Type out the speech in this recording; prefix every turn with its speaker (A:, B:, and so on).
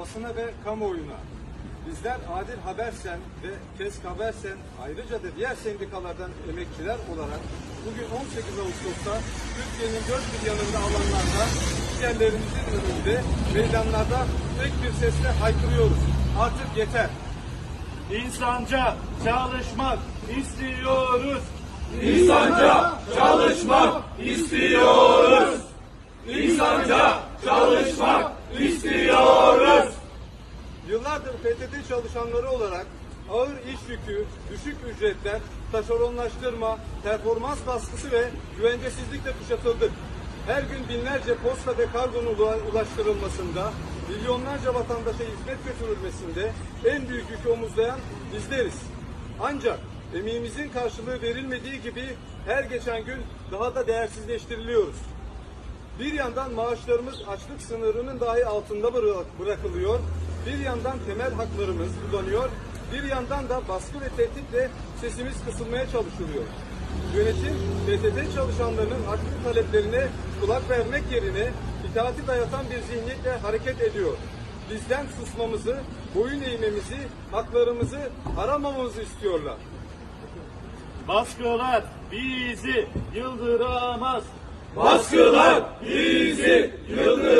A: basına ve kamuoyuna. Bizler Adil Habersen ve Kesk Habersen ayrıca da diğer sendikalardan emekçiler olarak bugün 18 Ağustos'ta Türkiye'nin dört bir yanında alanlarda yerlerimizin önünde meydanlarda tek bir sesle haykırıyoruz. Artık yeter.
B: İnsanca çalışmak istiyoruz.
C: İnsanca çalışmak istiyoruz. İnsanca çalışmak istiyoruz.
A: Yıllardır PTT çalışanları olarak ağır iş yükü, düşük ücretler, taşeronlaştırma, performans baskısı ve güvencesizlikle kuşatıldık. Her gün binlerce posta ve kargonun ula- ulaştırılmasında, milyonlarca vatandaşa hizmet götürülmesinde en büyük yükü omuzlayan bizleriz. Ancak emeğimizin karşılığı verilmediği gibi her geçen gün daha da değersizleştiriliyoruz. Bir yandan maaşlarımız açlık sınırının dahi altında bıra- bırakılıyor. Bir yandan temel haklarımız kullanıyor. Bir yandan da baskı ve tehditle sesimiz kısılmaya çalışılıyor. Yönetim, PTT çalışanlarının haklı taleplerine kulak vermek yerine itaati dayatan bir zihniyetle hareket ediyor. Bizden susmamızı, boyun eğmemizi, haklarımızı aramamamızı istiyorlar.
B: Baskılar bizi yıldıramaz.
C: Baskılar bizi yıldıramaz.